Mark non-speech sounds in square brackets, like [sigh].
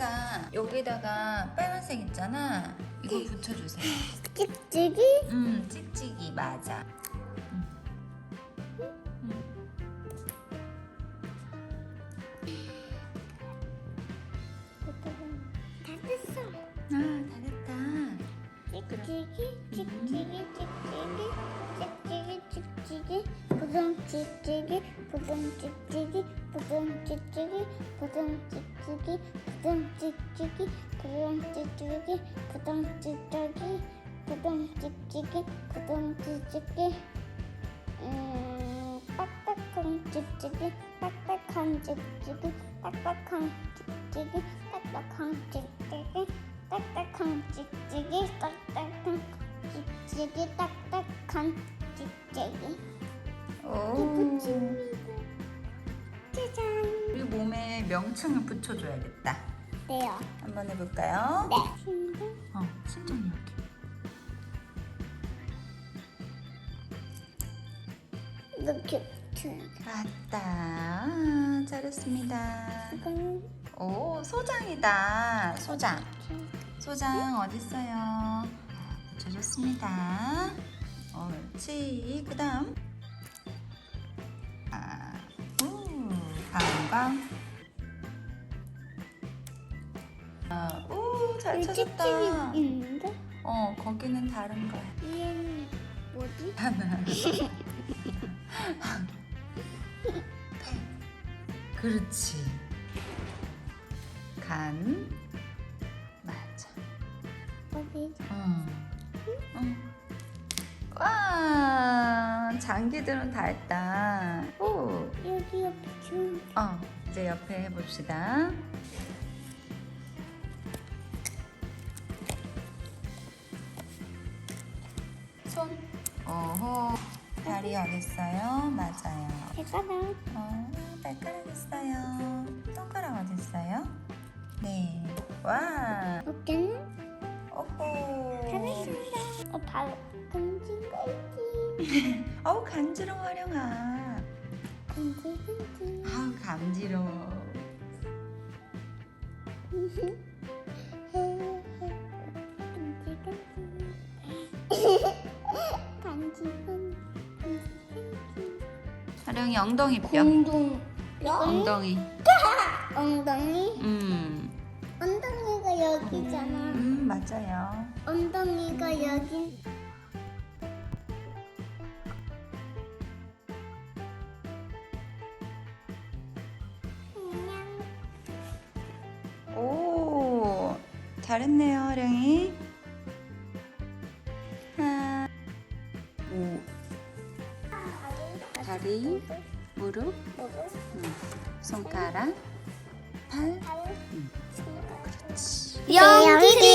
하령이가 여기다가 빨간색 있잖아. 이거 붙여주세요. [gasps] 찍찍이 음, 찍찍이 맞아. 다 됐어. 아, 잘했다. 찍찍이 찍찍이 찍찍이 찍찍이 찍찍이 부동 찍찍이 부동 찍찍이 부동 찍찍이 부동 찍찍이 찌찌기 부동 찌찌기 부동 찌찌기 부동 찌찌기 부동 찌찌기 부동 찌찌기 음 딱딱한 찌찌기 딱딱한 찌찌기 딱딱한 찌찌기 딱딱한 찌찌기 딱딱한 찌찌기 딱딱한 찌찌기 딱딱한 찌찌기 명칭을 붙여줘야겠다. 네요 한번 해볼까요? 네 심장 어, 심장이 이렇게. 이렇게 붙여야 맞다. 아, 잘했습니다. 이건 오, 소장이다. 소장. 소장 어딨어요? 붙여줬습니다. 옳지. 그 다음. 아, 우, 방 아, 우, 잘 여기 찾았다. 찍찍이 있는데 어, 거기는 다른 거야. 얘는 뭐지? 하나. [laughs] 그렇지. 간. 맞아. 어디? 응. 응. 와, 장기들은 다 했다. 오. 여기 옆에 좀 어, 이제 옆에 해봅시다. 손. 오호. 다리 어딨어요? 맞아요. 대가랑 어, 발가락 있어요. 손가락 어딨어요? 네. 와. 어깨는 오호. 잘했습니다. 어, 발 있지. [laughs] 어우, 간지러워. 금지 금지. 아우, 감지러워. [laughs] 하령이 엉덩이 뼈. 공동 엉덩이. [laughs] 엉덩이 음. 엉덩이가 여기잖아. 음, 맞아요. 엉덩이가 여기. 안녕. 오, 잘했네요, 하령이. 다리, 무릎, 음, 손가락, 팔. 발, 음. 그렇지. 연기요.